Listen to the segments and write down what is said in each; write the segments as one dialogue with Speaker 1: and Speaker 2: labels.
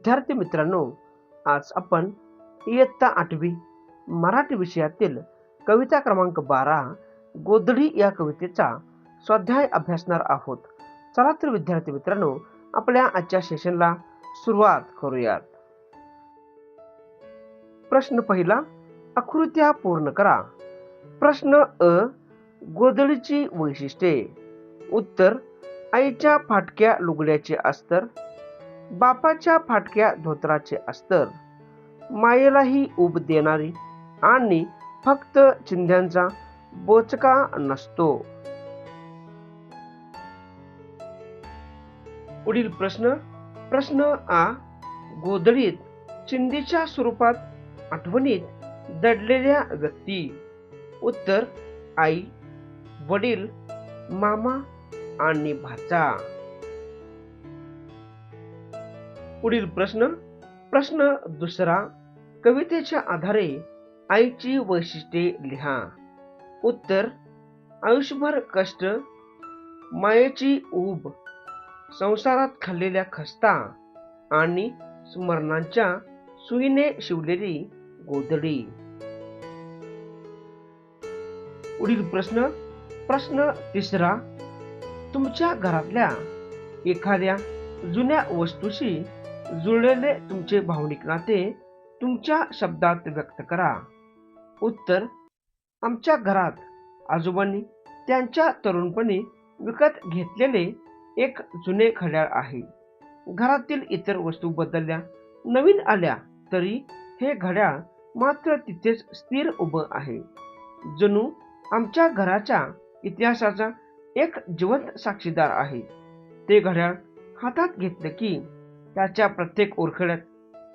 Speaker 1: विद्यार्थी मित्रांनो आज आपण इयत्ता आठवी मराठी विषयातील कविता क्रमांक बारा गोधडी या कवितेचा स्वाध्याय अभ्यासणार आहोत. चला तर विद्यार्थी मित्रांनो आपल्या आजच्या सेशनला सुरुवात करूयात. प्रश्न पहिला आकृत्या पूर्ण करा. प्रश्न अ गोधडीची वैशिष्ट्ये. उत्तर आईच्या फाटक्या लुगड्याचे अस्तर. बापाच्या फाटक्या धोत्राचे अस्तर. मायेलाही उब देणारी आणि फक्त चिंध्यांचा बोचका नसतो. पुढील प्रश्न प्रश्न आ गोधडीत चिंधीच्या स्वरूपात आठवणीत दडलेल्या व्यक्ती. उत्तर आई वडील मामा आणि भाचा. पुढील प्रश्न प्रश्न दुसरा कवितेच्या आधारे आईची वैशिष्ट्ये लिहा. उत्तर आयुष्यभर कष्ट मायेची ऊब संसारात खाल्लेल्या खस्ता आणि स्मरणांच्या सुईने शिवलेली गोधडी. पुढील प्रश्न प्रश्न तिसरा तुमच्या घरातल्या एखाद्या जुन्या वस्तूशी जुळलेले तुमचे भावनिक नाते तुमच्या शब्दात व्यक्त करा. उत्तर आमच्या घरात आजोबांनी त्यांच्या तरुणपणी विकत घेतलेले एक जुने घड्याळ आहे. घरातील इतर वस्तू बदलल्या नवीन आल्या तरी हे घड्याळ मात्र तिथेच स्थिर उभं आहे. जणू आमच्या घराच्या इतिहासाचा एक जिवंत साक्षीदार आहे. ते घड्याळ हातात घेतलं की त्याच्या प्रत्येक ओरखड्यात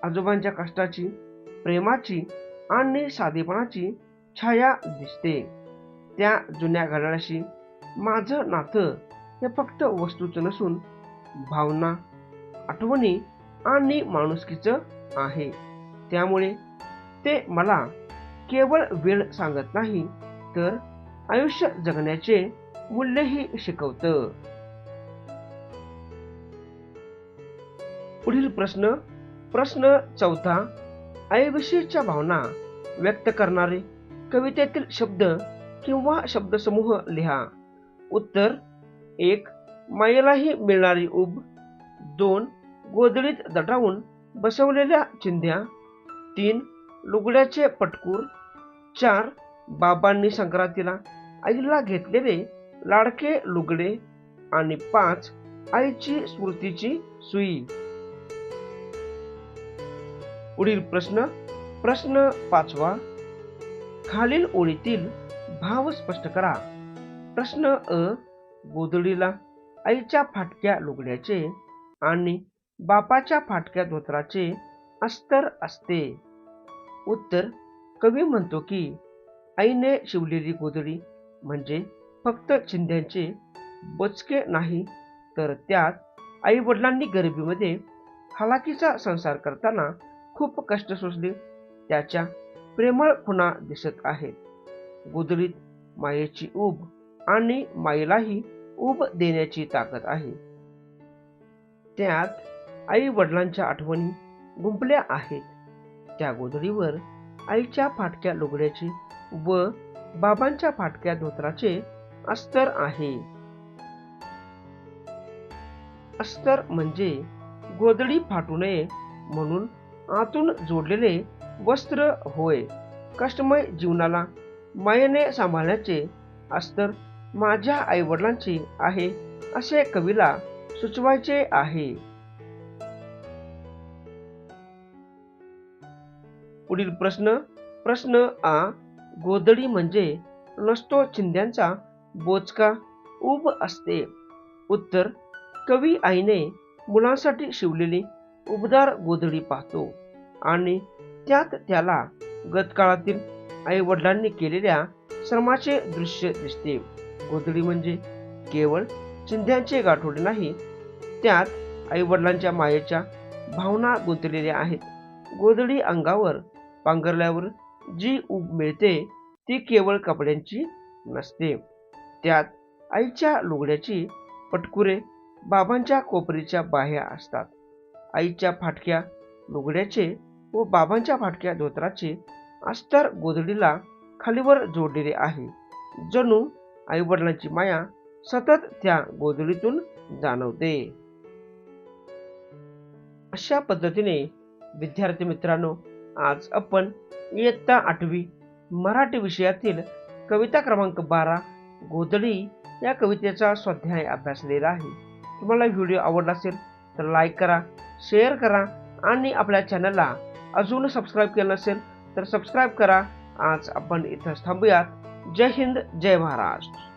Speaker 1: आजोबांच्या कष्टाची प्रेमाची आणि साधेपणाची छाया दिसते. त्या जुन्या घड्याळाशी माझं नातं हे फक्त वस्तूचं नसून भावना आठवणी आणि माणुसकीचं आहे. त्यामुळे ते मला केवळ वेळ सांगत नाही तर आयुष्य जगण्याचे मूल्यही शिकवतं. पुढील प्रश्न प्रश्न चौथा आईविषयीच्या भावना व्यक्त करणारे कवितेतील शब्द किंवा शब्दसमूह लिहा. उत्तर एक मायेलाही मिळणारी उब. दोन गोधडीत दटावून बसवलेल्या चिंध्या. तीन लुगड्याचे पटकूर. चार बाबांनी संक्रांतीला आईला घेतलेले लाडके लुगडे. आणि पाच आईची स्मृतीची सुई. पुढील प्रश्न प्रश्न पाचवा खालील ओळीतील भाव स्पष्ट करा. प्रश्न अ गोधडीला आईच्या फाटक्या लुगड्याचे आणि बापाच्या फाटक्या धोत्राचे अस्तर असते. उत्तर कवी म्हणतो की आईने शिवलेली गोधडी म्हणजे फक्त चिंध्यांचे बचके नाही तर त्यात आई वडिलांनी गरिबीमध्ये हालाकीचा संसार करताना खूप कष्ट सोसले त्याच्या प्रेमळ खुणा दिसत आहेत. गोधडीत मायेची ऊब आणि माईलाही ऊब देण्याची ताकद आहे. त्यात आई वडिलांच्या आठवणी गुंपल्या आहेत. त्या गोधडीवर आईच्या फाटक्या लुगड्याची व बाबांच्या फाटक्या धोत्राचे अस्तर आहे. अस्तर म्हणजे गोधडी फाटू नये म्हणून आतून जोडलेले वस्त्र होय. कष्टमय जीवनाला मायेने सांभाळण्याचे अस्तर माझ्या आईवडिलांचे आहे असे कवीला सुचवायचे आहे. पुढील प्रश्न प्रश्न आ गोधडी म्हणजे नसतो चिंध्यांचा बोचका उब असते. उत्तर कवी आईने मुलांसाठी शिवलेली उबदार गोधडी पाहतो. आणि त्यात त्याला गतकाळातील आई वडिलांनी केलेल्या श्रमाचे दृश्य दिसते. गोधडी म्हणजे केवळ चिंध्यांचे गाठोडे नाही त्यात आई वडिलांच्या मायेच्या भावना गुंतलेल्या आहेत. गोधडी अंगावर पांघरल्यावर जी ऊब मिळते ती केवळ कपड्यांची नसते. त्यात आईच्या लुगड्याची पटकुरे बाबांच्या कोपरीच्या बाह्या असतात. आईच्या फाटक्या लुगड्याचे व बाबांच्या फाटक्या धोत्राचे अस्तर गोधडीला खालीवर जोडलेले आहे. जणू आईवडिलांची माया सतत त्या गोधडीतून जाणवते. अशा पद्धतीने विद्यार्थी मित्रांनो आज आपण इयत्ता आठवी मराठी विषयातील कविता क्रमांक बारा गोधडी या कवितेचा स्वाध्याय अभ्यासलेला आहे. तुम्हाला व्हिडिओ आवडला असेल तर लाईक करा शेअर करा आणि आपल्या चॅनलला अजून सबस्क्राईब केलं नसेल तर सबस्क्राईब करा. आज आपण इथं थांबूयात. जय हिंद जय महाराष्ट्र.